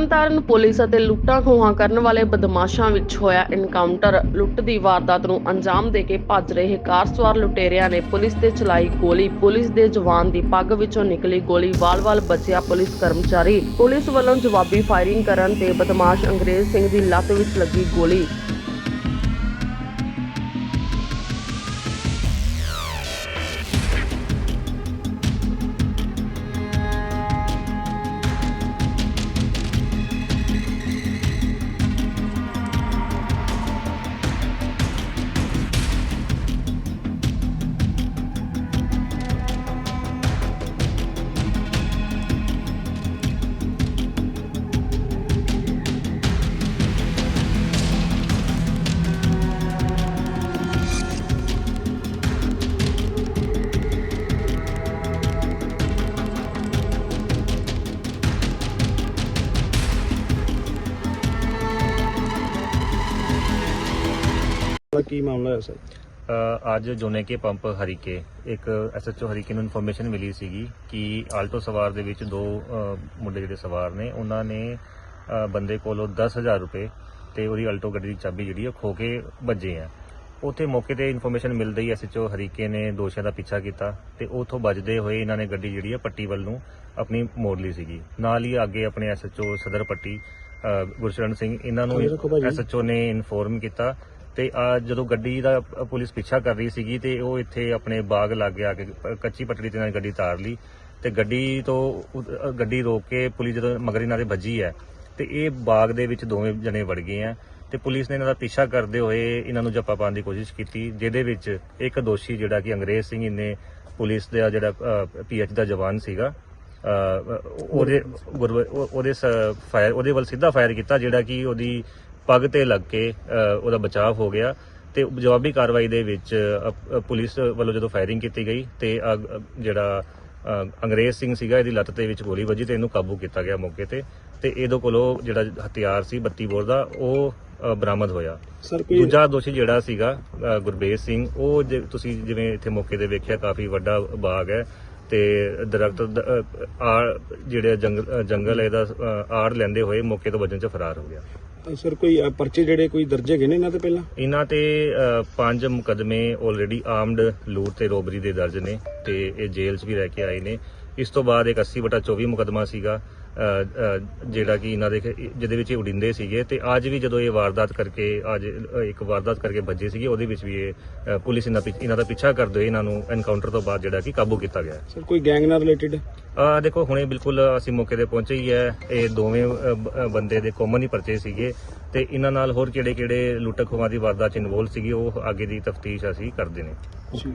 Tarn Taran police ਅਤੇ ਲੁੱਟਾਂ ਖੋਹਾਂ ਕਰਨ ਵਾਲੇ ਬਦਮਾਸ਼ਾਂ ਵਿੱਚ ਹੋਇਆ ਐਨਕਾਊਂਟਰ ਲੁੱਟ ਦੀ ਵਾਰਦਾਤ ਨੂੰ ਅੰਜਾਮ ਦੇ ਕੇ ਭੱਜ ਰਹੇ ਕਾਰ ਸਵਾਰ ਲੁਟੇਰਿਆਂ ਨੇ ਪੁਲਿਸ ਤੇ ਚਲਾਈ ਗੋਲੀ। ਪੁਲਿਸ ਦੇ ਜਵਾਨ ਦੀ ਪੱਗ ਵਿੱਚੋਂ ਨਿਕਲੀ ਗੋਲੀ, ਵਾਲ-ਵਾਲ ਬਚਿਆ ਪੁਲਿਸ ਕਰਮਚਾਰੀ। ਪੁਲਿਸ ਵੱਲੋਂ ਜਵਾਬੀ ਫਾਇਰਿੰਗ ਕਰਨ ਤੇ ਬਦਮਾਸ਼ ਅੰਗਰੇਜ਼ ਸਿੰਘ ਦੀ ਲੱਤ ਵਿੱਚ ਲੱਗੀ ਗੋਲੀ। ਦਾ ਕੀ ਮਾਮਲਾ ਹੈ ਸਰ? ਅ, ਅੱਜ ਜੋਨੇ ਕੇ ਪੰਪ ਹਰੀਕੇ ਇੱਕ ਐਸਐਚਓ ਹਰੀਕੇ ਨੂੰ ਇਨਫੋਰਮੇਸ਼ਨ ਮਿਲੀ ਸੀਗੀ ਕਿ ਆਲਟੋ ਸਵਾਰ ਦੇ ਵਿੱਚ ਦੋ ਅ, ਮੁੰਡੇ ਜਿਹੜੇ ਸਵਾਰ ਨੇ ਉਹਨਾਂ ਨੇ ਅ, ਬੰਦੇ ਕੋਲੋਂ 10000 ਰੁਪਏ ਤੇ ਉਹਦੀ ਆਲਟੋ ਗੱਡੀ ਦੀ ਚਾਬੀ ਜਿਹੜੀ ਉਹ ਖੋ ਕੇ ਭੱਜੇ ਆ। ਉੱਥੇ ਮੌਕੇ ਤੇ ਇਨਫੋਰਮੇਸ਼ਨ ਮਿਲਦੇ ਹੀ ਐਸਐਚਓ ਹਰੀਕੇ ਨੇ ਦੋਸ਼ੀਆਂ ਦਾ ਪਿੱਛਾ ਕੀਤਾ ਤੇ ਉੱਥੋਂ ਬਚਦੇ ਹੋਏ ਇਹਨਾਂ ਨੇ ਗੱਡੀ ਜਿਹੜੀ ਆ ਪੱਟੀ ਵੱਲ ਨੂੰ ਆਪਣੀ ਮੋੜ ਲਈ ਸੀਗੀ। ਨਾਲ ਹੀ ਅੱਗੇ ਆਪਣੇ ਐਸਐਚਓ ਸਦਰ ਪੱਟੀ ਅ, ਗੁਰਸ਼ਰਨ ਸਿੰਘ ਇਹਨਾਂ ਨੂੰ ਥੱਲੇ ਰੱਖੋ ਭਾਜੀ। ਐਸਐਚਓ ਨੇ ਇਨਫੋਰਮ ਕੀਤਾ ਤੇ ਆ ਜਦੋਂ ਗੱਡੀ ਦਾ ਪੁਲਿਸ ਪਿੱਛਾ ਕਰ ਰਹੀ ਸੀਗੀ ਤੇ ਉਹ ਇੱਥੇ ਆਪਣੇ ਬਾਗ ਲਾਗੇ ਆ ਕੇ ਕੱਚੀ ਪਟੜੀ ਤੇ ਨਾਲ ਗੱਡੀ ਤਾਰ ਲਈ ਤੇ ਗੱਡੀ ਤੋਂ ਗੱਡੀ ਰੋਕ ਕੇ ਪੁਲਿਸ ਜਦੋਂ ਮਗਰ ਇਹਨਾਂ ਦੇ ਵੱਜੀ ਹੈ ਤੇ ਇਹ ਬਾਗ ਦੇ ਵਿੱਚ ਦੋਵੇਂ ਜਣੇ ਵੜ ਗਏ ਆ ਤੇ ਪੁਲਿਸ ਨੇ ਇਹਨਾਂ ਦਾ ਪਿੱਛਾ ਕਰਦੇ ਹੋਏ ਇਹਨਾਂ ਨੂੰ ਜੱਪਾ ਪਾਉਣ ਦੀ ਕੋਸ਼ਿਸ਼ ਕੀਤੀ, ਜਿਹਦੇ ਵਿੱਚ ਇੱਕ ਦੋਸ਼ੀ ਜਿਹੜਾ ਕਿ ਅੰਗਰੇਜ਼ ਸਿੰਘ ਇਹਨੇ ਪੁਲਿਸ ਦਾ ਜਿਹੜਾ ਪੀਐਚ ਦਾ ਜਵਾਨ ਸੀਗਾ ਉਹਦੇ ਗੁਰਵ- ਉਹ- ਉਹਦੇ ਫਾਇਰ, ਉਹਦੇ ਵੱਲ ਸਿੱਧਾ ਫਾਇਰ ਕੀਤਾ ਜਿਹੜਾ ਕਿ ਉਹਦੀ ਪੱਗ ਤੇ ਲੱਗ ਕੇ ਉਹਦਾ ਬਚਾਅ ਹੋ ਗਿਆ ਤੇ ਜਵਾਬੀ ਕਾਰਵਾਈ ਦੇ ਵਿੱਚ ਪੁਲਿਸ ਵੱਲੋਂ ਜਦੋਂ ਫਾਇਰਿੰਗ ਕੀਤੀ ਗਈ ਤੇ ਜਿਹੜਾ ਅੰਗਰੇਜ਼ ਸਿੰਘ ਸੀਗਾ ਇਹਦੀ ਲੱਤ ਤੇ ਵਿੱਚ ਗੋਲੀ ਵੱਜੀ ਤੇ ਇਹਨੂੰ ਕਾਬੂ ਕੀਤਾ ਗਿਆ ਮੌਕੇ ਤੇ ਤੇ ਇਹਦੇ ਕੋਲੋਂ ਜਿਹੜਾ ਹਥਿਆਰ ਸੀ 32 ਬੋਰ ਦਾ ਉਹ ਬਰਾਮਦ ਹੋਇਆ। ਦੂਜਾ ਦੋਸ਼ੀ ਜਿਹੜਾ ਸੀਗਾ ਗੁਰਬੇਜ ਸਿੰਘ ਉਹ ਜੇ ਤੁਸੀਂ ਜਿਵੇਂ ਇੱਥੇ ਮੌਕੇ ਤੇ ਵੇਖਿਆ ਕਾਫੀ ਵੱਡਾ ਬਾਗ ਹੈ ਤੇ ਦਰਖਤ ਆੜ ਜਿਹੜੇ ਜੰਗਲ ਹੈ ਇਹਦਾ ਆੜ ਲੈਂਦੇ ਹੋਏ ਮੌਕੇ ਤੋਂ ਵਜਨ ਚ ਫਰਾਰ ਹੋ ਗਿਆ। ਸਰ ਕੋਈ ਅ, ਪਰਚੇ ਜਿਹੜੇ ਕੋਈ ਦਰਜ ਹੈਗੇ ਨੇ ਇਹਨਾਂ ਤੇ ਪਹਿਲਾਂ? ਇਹਨਾਂ ਤੇ ਅ, ਪੰਜ ਮੁਕਦਮੇ ਆਲਰੇਡੀ ਆਰਮਡ ਲੂਟ ਤੇ ਰੋਬਰੀ ਦੇ ਦਰਜ ਨੇ ਤੇ ਇਹ ਜੇਲ੍ਹ 'ਚ ਵੀ ਰਹਿ ਕੇ ਆਏ ਨੇ। ਇਸ ਤੋਂ ਬਾਅਦ ਇੱਕ 80 ਬਟਾ 24 ਮੁਕਦਮਾ ਸੀਗਾ ਜਿਹੜਾ ਕਿ ਇਹਨਾਂ ਦੇ ਜਿਹਦੇ ਵਿੱਚ ਇਹ ਉਡਿੰਦੇ ਸੀਗੇ ਤੇ ਅੱਜ ਵੀ ਜਦੋਂ ਇਹ ਵਾਰਦਾਤ ਕਰਕੇ ਅੱਜ ਇੱਕ ਵਾਰਦਾਤ ਕਰਕੇ ਭੱਜੇ ਸੀਗੇ ਉਹਦੇ ਵਿੱਚ ਵੀ ਇਹ ਪੁਲਿਸ ਇਹਨਾਂ ਦਾ ਪਿੱਛਾ ਕਰਦੇ ਹੋਏ ਇਹਨਾਂ ਨੂੰ ਐਨਕਾਊਂਟਰ ਤੋਂ ਬਾਅਦ ਜਿਹੜਾ ਕਿ ਕਾਬੂ ਕੀਤਾ ਗਿਆ। ਸਰ ਕੋਈ ਗੈਂਗ ਨਾਲ ਰਿਲੇਟਡ ਆ ਦੇਖੋ ਹੁਣੇ ਬਿਲਕੁਲ ਅਸੀਂ ਮੌਕੇ ਤੇ ਪਹੁੰਚੇ ਹੀ ਹੈ। ਇਹ ਦੋਵੇਂ ਬੰਦੇ ਦੇ ਕਾਮਨ ਹੀ ਪਰਚੇ ਸੀਗੇ ਤੇ ਇਹਨਾਂ ਨਾਲ ਹੋਰ ਕਿਹੜੇ ਕਿਹੜੇ ਲੁੱਟ ਖੋਹਾਂ ਦੀ ਵਾਰਦਾਤ ਚ ਇਨਵੋਲ ਸੀਗੇ ਉਹ ਅੱਗੇ ਦੀ ਤਫਤੀਸ਼ ਅਸੀਂ ਕਰਦੇ ਨੇ। ਜੀ।